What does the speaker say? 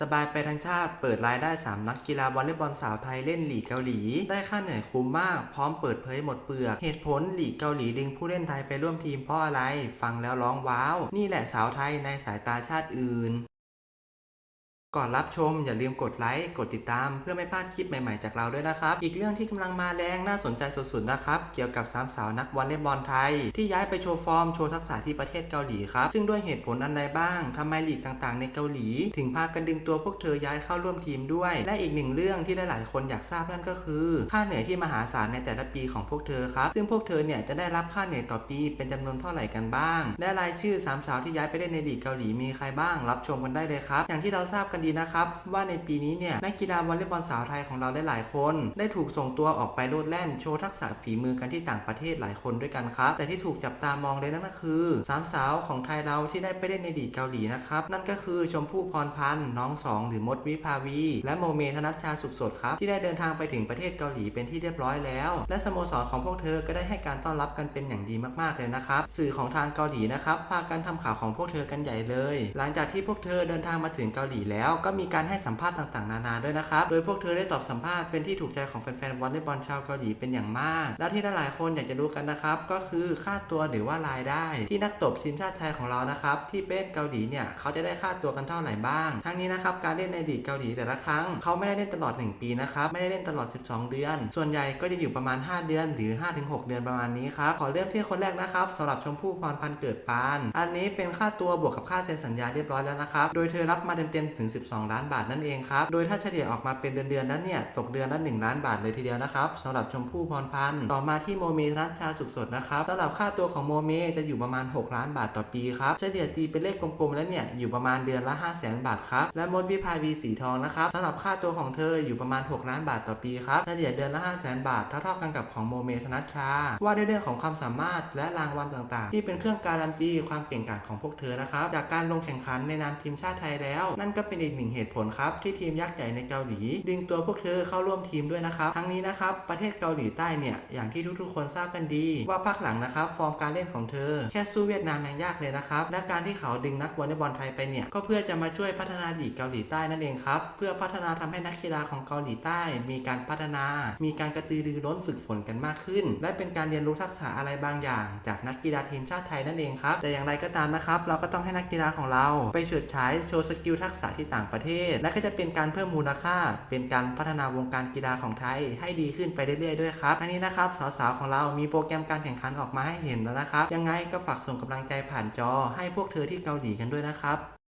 สบายไปทั้งชาติเปิดรายได้ 3 นักกีฬาวอลเลย์บอลสาวไทยเล่นหลีกเกาหลี ได้ค่าเหนื่อยคุ้มมาก พร้อมเปิดเผยหมดเปลือก เหตุผลหลีกเกาหลีดึงผู้เล่นไทยไปร่วมทีมเพราะอะไร ฟังแล้วร้องว้าว นี่แหละสาวไทยในสายตาชาติอื่น ก่อนรับชมอย่าลืมกดไลค์กดติดตามเพื่อไม่พลาดคลิปใหม่ๆจากเราด้วยนะครับ อีกเรื่องที่กำลังมาแรงน่าสนใจสุดๆนะครับ เกี่ยวกับสามสาวนักวอลเลย์บอลไทย ที่ย้ายไปโชว์ฟอร์มโชว์ทักษะที่ประเทศเกาหลีครับ ซึ่งด้วยเหตุผลอันใดบ้างทำไมลีกต่างๆ ในเกาหลี ถึงพากันดึงตัวพวกเธอย้ายเข้าร่วมทีมด้วย และอีกหนึ่งเรื่องที่หลายๆคนอยากทราบนั่นก็คือ ค่าเหนื่อยที่มหาศาลในแต่ละปีของพวกเธอครับซึ่งพวกเธอเนี่ยจะได้รับค่าเหนื่อยต่อปีเป็นจำนวนเท่าไหร่กันบ้าง และรายชื่อสามสาวที่ย้ายไปเล่นในลีกเกาหลีมีใครบ้าง รับชมกันได้เลยครับอย่างที่เราทราบกันดีนะครับว่าในปีนี้เนี่ยนักกีฬาวอลเลย์บอลสาวไทยของเราได้หลายคน ได้ถูกส่งตัวออกไปโลดแล่นโชว์ทักษะฝีมือกันที่ต่างประเทศหลายคนด้วยกันครับ แต่ที่ถูกจับตามองเลยนั่นก็คือสามสาวของไทยเราที่ได้ไปเล่นในลีเกาหลีนะครับนั่นก็คือชมพู่พรพันธ์น้องสองหรือมดวิภาวี และโมเมธนัชชาสุขสดครับที่ได้เดินทางไปถึงประเทศเกาหลีเป็นที่เรียบร้อยแล้ว และสโมสรของพวกเธอก็ได้ให้การต้อนรับกันเป็นอย่างดีมากๆเลยนะครับสื่อของทางเกาหลีนะครับพากันทำข่าวของพวกเธอกันใหญ่เลย หลังจากที่พวกเธอเดินทางมาถึงเกาหลีแล้วก็มีการให้สัมภาษณ์ต่างๆ นานาด้วยนะครับ โดยพวกเธอได้ตอบสัมภาษณ์เป็นที่ถูกใจของแฟนๆวอลเลย์บอลชาวเกาหลีเป็นอย่างมาก และที่หลายคนอยากจะรู้กันนะครับ ก็คือค่าตัวหรือว่ารายได้ ที่นักตบทีมชาติไทยของเรานะครับที่เป็นเกาหลีเนี่ยเขาจะได้ค่าตัวกันเท่าไหร่บ้าง ทั้งนี้นะครับการเล่นในลีกเกาหลีแต่ละครั้งเขาไม่ได้เล่นตลอด 1 ปีนะครับไม่ได้เล่นตลอด 12 เดือน ส่วนใหญ่ก็จะอยู่ประมาณ 5 เดือนหรือ 5-6 เดือนประมาณนี้ครับขอเริ่มที่คนแรกนะครับสำหรับชมพู่พรพันเกิดปาน อันนี้เป็นค่าตัวบวกกับค่าเซ็นสัญญาเรียบร้อยแล้วนะครับโดยเธอรับมาเต็มๆถึง12 ล้านบาทนั่นเองครับ โดยถ้าเฉลี่ยออกมาเป็นเดือนๆนั้นเนี่ยตกเดือนละ1ล้านบาทเลยทีเดียวนะครับสำหรับชมพู่พรพันธ์ต่อมาที่โมเมธนัชชาสุขสดนะครับสำหรับค่าตัวของโมเมจะอยู่ประมาณ 6 ล้านบาทต่อปีครับเฉลี่ยตีเป็นเลขกลมๆแล้วเนี่ยอยู่ประมาณเดือนละ5 0 0 0 0 0 บาทครับและมดวิภาวีสีทองนะครับสำหรับค่าตัวของเธออยู่ประมาณ 6 ล้านบาทต่อปีครับเฉลี่ยเดือนละ5 0 0 0 0 0 บาทเท่าๆกันกับของโมเมธนัชชา ว่าด้วยเรื่องของความสามารถและรางวัลต่างๆ ที่เป็นเครื่องการันตีความเก่งกาจของพวกเธอนะครับจากการลงแข่งขันในนามทีมชาติไทยแล้ว นั่นก็เป็นอีกหนึ่งเหตุผลครับที่ทีมยักษ์ใหญ่ในเกาหลี ดึงตัวพวกเธอเข้าร่วมทีมด้วยนะครับ ทั้งนี้นะครับประเทศเกาหลีใต้เนี่ยอย่างที่ทุกๆ คนทราบกันดี ว่าพักหลังนะครับฟอร์มการเล่นของเธอ แค่สู้เวียดนามยังยากเลยนะครับและการที่เขาดึงนักวอลเลย์บอลไทยไปเนี่ยก็เพื่อจะมาช่วยพัฒนาลีกเกาหลีใต้นั่นเองครับเพื่อพัฒนาทำให้นักกีฬาของเกาหลีใต้ มีการพัฒนา มีการกระตือรือร้นฝึกฝนกันมากขึ้น และเป็นการเรียนรู้ทักษะอะไรบางอย่าง จากนักกีฬาทีมชาติไทยนั่นเองครับแต่อย่างไรก็ตามนะครับ เราก็ต้องให้นักกีฬาของเราไปเฉิดฉายโชว์สกิลทักษะที่ต่างประเทศ และก็จะเป็นการเพิ่มมูลค่า เป็นการพัฒนาวงการกีฬาของไทย ให้ดีขึ้นไปเรื่อยๆด้วยครับทั้งนี้นะครับสาวๆของเรามีโปรแกรมการแข่งขันออกมาให้เห็นแล้วนะครับ ยังไงก็ฝากส่งกำลังใจผ่านจอให้พวกเธอที่เกาหลีกันด้วยนะครับ